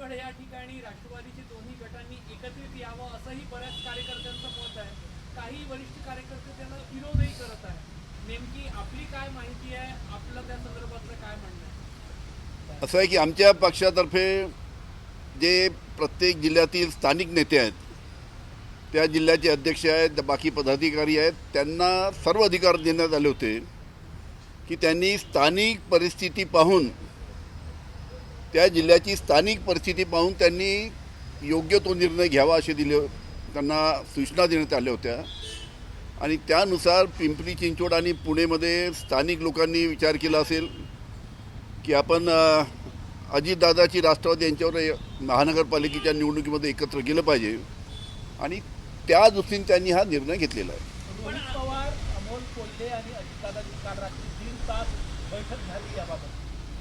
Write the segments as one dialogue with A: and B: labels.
A: भुजबळ या ठिकाणी राष्ट्रवादीचे दोन्ही गटांनी एकत्रित यावं असंही बऱ्याच कार्यकर्त्यांचं मत आहे. काही वरिष्ठ कार्यकर्ते त्याला विरोधही करत आहे नेमकी आपली काय माहिती आहे? आपलं त्या संदर्भातलं काय म्हणणं आहे?
B: असं आहे की आमच्या पक्षातर्फे जे प्रत्येक जिल्ह्यातील स्थानिक नेते आहेत त्या जिल्ह्याचे अध्यक्ष आहेत बाकी पदाधिकारी आहेत त्यांना सर्व अधिकार देण्यात आले होते की त्यांनी स्थानिक परिस्थिती पाहून त्या जिल्ह्याची स्थानिक परिस्थिती पाहून त्यांनी योग्य तो निर्णय घ्यावा असे दिले त्यांना सूचना देण्यात आल्या होत्या. आणि त्यानुसार पिंपरी चिंचवड आणि पुणेमध्ये स्थानिक लोकांनी विचार केला असेल की आपण अजितदादाची राष्ट्रवादी यांच्यावर महानगरपालिकेच्या निवडणुकीमध्ये एकत्र गेलं पाहिजे. आणि त्या दृष्टीने त्यांनी हा निर्णय घेतलेला आहे.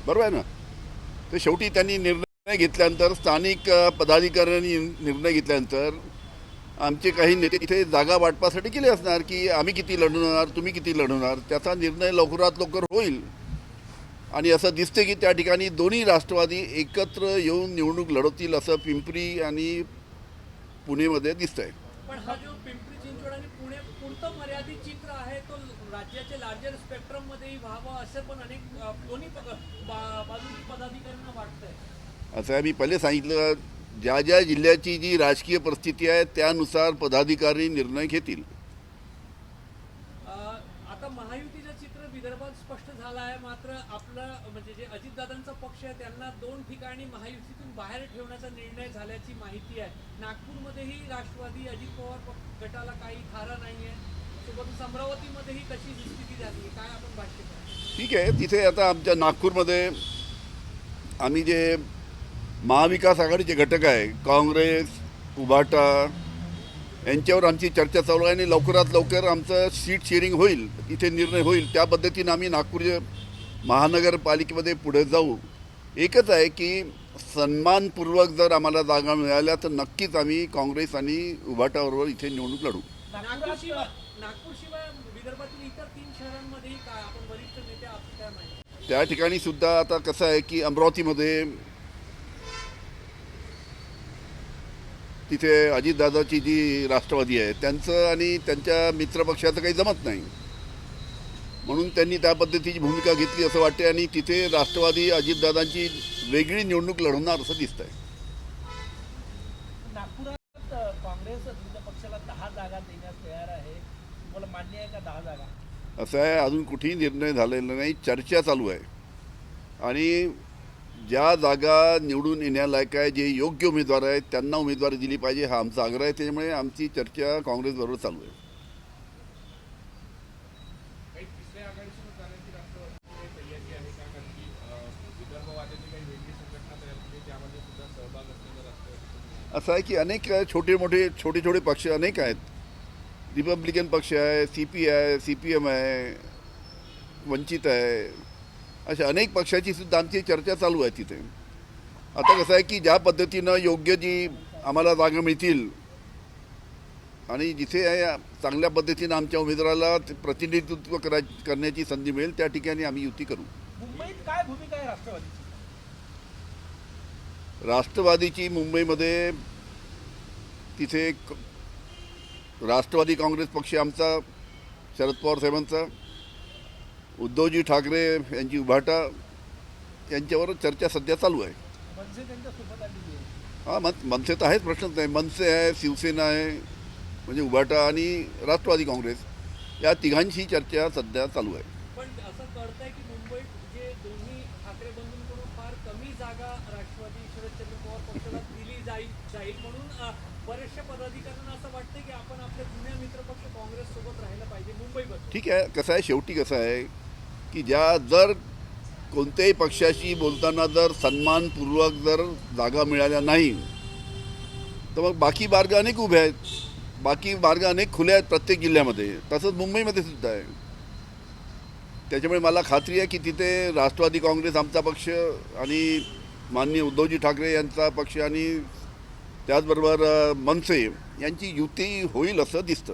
B: बरोबर आहे ना? तर शेवटी त्यांनी निर्णय घेतल्यानंतर स्थानिक पदाधिकाऱ्यांनी निर्णय घेतल्यानंतर आमचे काही नेते इथे जागा वाटपासाठी केले असणार की आम्ही किती लढवणार तुम्ही किती लढवणार त्याचा निर्णय लवकरात लवकर होईल. आणि असं दिसते की त्या ठिकाणी दोन्ही राष्ट्रवादी एकत्र येऊन निवडणूक लढवतील असं पिंपरी आणि पुणेमध्ये दिसतंय
A: पण हा जो पिंपरी चिंचवड आणि पुणे पुरतं मर्यादित चित्र आहे तो राज्याचे लार्जर स्पेक्ट्रम मध्येही व्हावं असं पण अनेक दोन्ही बाजूची पदाधिकाऱ्यांना वाटतंय.
B: असं आहे मी पहिले सांगितलं ज्या ज्या जिल्ह्याची जी राजकीय परिस्थिती आहे त्यानुसार पदाधिकारी निर्णय घेतील
A: अ, आता महायुतीचं चित्र विदर्भात स्पष्ट झाला आहे. मात्र आपलं म्हणजे जे अजितदादांचा पक्ष आहे त्यांना दोन ठिकाणी महायुतीतून बाहेर ठेवण्याचा निर्णय झाल्याची माहिती आहे. नागपूरमध्येही राष्ट्रवादी अजित पवार गटाला काही थारा नाही आहे सोबतच अमरावतीमध्येही तशी स्थिती झाली आहे? काय आपण भाष्य
B: ठीक आहे. तिथे आता आमच्या नागपूरमध्ये आम्ही जे महाविकास आघाडीचे घटक आहे काँग्रेस उभाटा यांच्यावर आमची चर्चा चालू आहे आणि लवकरात लवकर आमचं सीट शेअरिंग होईल इथे निर्णय होईल. त्या पद्धतीनं आम्ही नागपूर महानगरपालिकेमध्ये पुढे जाऊ. एकच आहे की सन्मानपूर्वक जर आम्हाला जागा मिळाल्या तर नक्कीच आम्ही काँग्रेस आणि उभाटाबरोबर इथे निवडणूक लढू. त्या ठिकाणी सुद्धा आता कसं आहे की अमरावतीमध्ये तिथे अजितदादाची जी राष्ट्रवादी आहे त्यांचं आणि त्यांच्या मित्रपक्षाचं काही जमत नाही. म्हणून त्यांनी त्या पद्धतीची भूमिका घेतली असं वाटते आणि तिथे राष्ट्रवादी अजितदादांची वेगळी निवडणूक लढवणार असं दिसतंय.
C: नागपुरात अ, काँग्रेस विविध पक्षाला दहा जागा देण्यास तयार आहे. तुम्हाला मान्य आहे का दहा जागा?
B: असं आहे अजून कुठेही निर्णय झालेला नाही. चर्चा चालू आहे. आणि ज्या जागा निवडून येण्यालायक आहे जे योग्य उमेदवार आहेत त्यांना उमेदवारी दिली पाहिजे हा आमचा आग्रह आहे. त्याच्यामुळे आमची चर्चा काँग्रेसबरोबर चालू आहे. असं आहे की अनेक छोटे मोठे छोटे छोटे पक्ष अनेक आहेत. रिपब्लिकन पक्ष आहे सी पी आहे सी पी एम आहे वंचित आहे. अशा अनेक पक्षाची सुद्धा आमची चर्चा चालू आहे तिथे. आता कसं आहे की ज्या पद्धतीनं योग्य जी आम्हाला जागा मिळतील आणि जिथे चांगल्या पद्धतीनं आमच्या उमेदवाराला प्रतिनिधित्व करा करण्याची संधी मिळेल त्या ठिकाणी आम्ही युती करू.
C: काय भूमिका आहे राष्ट्रवादीची?
B: राष्ट्रवादीची मुंबईमध्ये तिथे राष्ट्रवादी काँग्रेस पक्ष आमचा शरद पवार साहेबांचा. उद्धवजी ठाकरे यांची उभाटा यांच्यावर चर्चा सध्या चालू आहे. हा मन मनसे तर आहेच प्रश्नच नाही. मनसे आहे शिवसेना आहे म्हणजे उभाटा आणि राष्ट्रवादी काँग्रेस या तिघांची चर्चा सध्या चालू आहे.
A: पण असं कळतंय की मुंबईत जे दोन्ही ठाकरे बंधूंकडून फार कमी जागा राष्ट्रवादी शरदचंद्र पवार पक्षाला दिली जाईल जाईल म्हणून बऱ्याचशा पदाधिकाऱ्यांना असं वाटतं की आपण आपल्या जुन्या मित्रपक्ष काँग्रेस सोबत राहायला पाहिजे
B: ठीक आहे कसं आहे शेवटी कसं आहे की ज्या जर कोणत्याही पक्षाशी बोलताना जर सन्मानपूर्वक जर जागा मिळाल्या नाही तर मग बाकी मार्ग अनेक उभे आहेत. बाकी मार्ग अनेक खुले आहेत प्रत्येक जिल्ह्यामध्ये. तसंच मुंबईमध्ये सुद्धा आहे. त्याच्यामुळे मला खात्री आहे की तिथे राष्ट्रवादी काँग्रेस आमचा पक्ष आणि माननीय उद्धवजी ठाकरे यांचा पक्ष आणि त्याचबरोबर मनसे यांची युती होईल असं दिसतं.